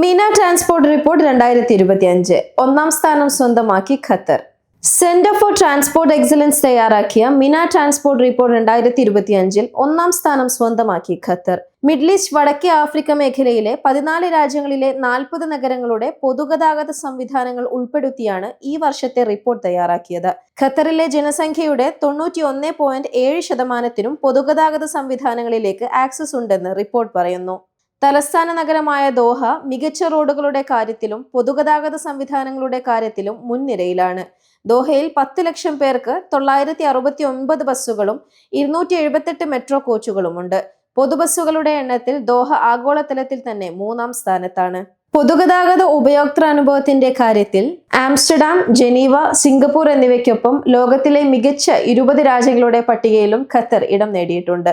മിന transport report രണ്ടായിരത്തി ഇരുപത്തി അഞ്ച് ഒന്നാം സ്ഥാനം സ്വന്തമാക്കി Qatar. Centre for transport excellence തയ്യാറാക്കിയ മിന ട്രാൻസ്പോർട്ട് റിപ്പോർട്ട് രണ്ടായിരത്തി ഇരുപത്തി അഞ്ചിൽ ഒന്നാം സ്ഥാനം സ്വന്തമാക്കി ഖത്തർ. മിഡിൽ ഈസ്റ്റ് വടക്കേ ആഫ്രിക്ക മേഖലയിലെ പതിനാല് രാജ്യങ്ങളിലെ നാൽപ്പത് നഗരങ്ങളുടെ പൊതുഗതാഗത സംവിധാനങ്ങൾ ഉൾപ്പെടുത്തിയാണ് ഈ വർഷത്തെ റിപ്പോർട്ട് തയ്യാറാക്കിയത്. ഖത്തറിലെ ജനസംഖ്യയുടെ തൊണ്ണൂറ്റി ഒന്ന് പോയിന്റ് ഏഴ് ശതമാനത്തിനും പൊതുഗതാഗത സംവിധാനങ്ങളിലേക്ക് ആക്സസ് ഉണ്ടെന്ന് റിപ്പോർട്ട് പറയുന്നു. തലസ്ഥാന നഗരമായ ദോഹ മികച്ച റോഡുകളുടെ കാര്യത്തിലും പൊതുഗതാഗത സംവിധാനങ്ങളുടെ കാര്യത്തിലും മുൻനിരയിലാണ്. ദോഹയിൽ പത്ത് ലക്ഷം പേർക്ക് തൊള്ളായിരത്തി അറുപത്തി ഒൻപത് ബസ്സുകളും ഇരുന്നൂറ്റി എഴുപത്തെട്ട് മെട്രോ കോച്ചുകളുമുണ്ട്. പൊതുബസ്സുകളുടെ എണ്ണത്തിൽ ദോഹ ആഗോളതലത്തിൽ തന്നെ മൂന്നാം സ്ഥാനത്താണ്. പൊതുഗതാഗത ഉപയോക്തൃ അനുഭവത്തിന്റെ കാര്യത്തിൽ ആംസ്റ്റർഡാം ജനീവ സിംഗപ്പൂർ എന്നിവയ്ക്കൊപ്പം ലോകത്തിലെ മികച്ച ഇരുപത് രാജ്യങ്ങളുടെ പട്ടികയിലും ഖത്തർ ഇടം നേടിയിട്ടുണ്ട്.